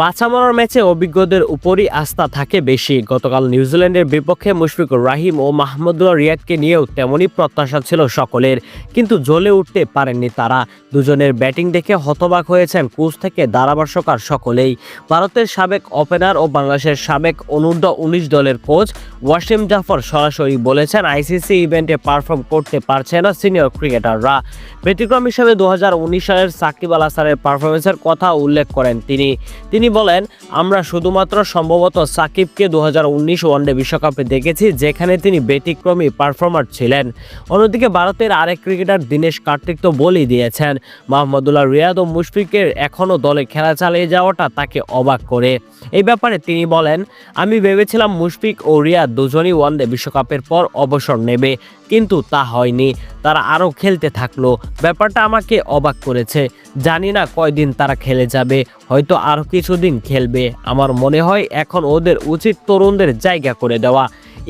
বাছা মরার ম্যাচে অভিজ্ঞদের উপরই আস্থা থাকে বেশি। গতকাল নিউজিল্যান্ডের বিপক্ষে মুশফিকুর রাহিম ও মাহমুদুল্লাহ রিয়াদকে নিয়েও তেমনই প্রত্যাশা ছিল সকলের, কিন্তু জ্বলে উঠতে পারেননি তারা। দুজনের ব্যাটিং দেখে হতবাক হয়েছেন কোচ থেকে ধারাভাষ্যকার সকলেই। ভারতের সাবেক ওপেনার ও বাংলাদেশের সাবেক অনূর্ধ্ব উনিশ দলের কোচ ওয়াসিম জাফর সরাসরি বলেছেন, আইসিসি ইভেন্টে পারফর্ম করতে পারছে না সিনিয়র ক্রিকেটাররা। ব্যতিক্রম হিসেবে দু হাজার উনিশ সালের সাকিব আল হাসানের পারফরমেন্সের কথা উল্লেখ করেন তিনি। তিনি বলেন, আমরা শুধুমাত্র সম্ভবত সাকিবকে দু হাজার ওয়ানডে বিশ্বকাপে দেখেছি, যেখানে তিনি ব্যতিক্রমী পারফর্মার ছিলেন। অন্যদিকে ভারতের আরেক ক্রিকেটার দীনেশ কার্তিক তো বলেই দিয়েছেন মাহমুদুল্লাহ রিয়াদ ও মুশফিকের এখনও দলে খেলা চালিয়ে যাওয়াটা তাকে অবাক করে। এই ব্যাপারে তিনি বলেন, আমি ভেবেছিলাম মুশফিক ও রিয়াদ দুজনই ওয়ানডে বিশ্বকাপের পর অবসর নেবে, কিন্তু তা হয়নি। তারা আরও খেলতে থাকল। ব্যাপারটা আমাকে অবাক করেছে। জানি না কয়দিন তারা খেলে যাবে, হয়তো আরও কিছুদিন খেলবে। আমার মনে হয় এখন ওদের উচিত তরুণদের জায়গা করে দেওয়া।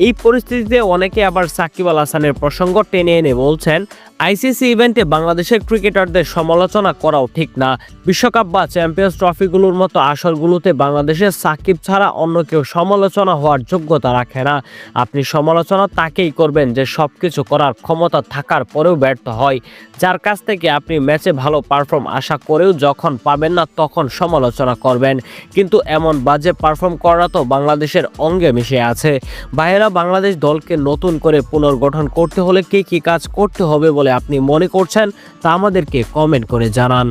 এই পরিস্থিতিতে অনেকে আবার সাকিব আল হাসানের প্রসঙ্গ টেনে এনে বলছেন আইসিসি ইভেন্টে বাংলাদেশের ক্রিকেটারদের সমালোচনা করাও ঠিক না। বিশ্বকাপ বা চ্যাম্পিয়ন্স ট্রফিগুলোর মতো আসরগুলোতে বাংলাদেশের সাকিব ছাড়া অন্য কেউ সমালোচনা হওয়ার যোগ্যতা রাখে না। আপনি সমালোচনা তাকেই করবেন যে সব কিছু করার ক্ষমতা থাকার পরেও ব্যর্থ হয়। যার কাছ থেকে আপনি ম্যাচে ভালো পারফর্ম আশা করেও যখন পাবেন না তখন সমালোচনা করবেন। কিন্তু এমন বাজে পারফর্ম করা তো বাংলাদেশের অঙ্গে মিশে আছে। বাইরেরা বাংলাদেশ দলকে নতুন করে পুনর্গঠন করতে হলে কী কী কাজ করতে হবে বলে আপনি মনে করছেন তা আমাদেরকে কমেন্ট করে জানান।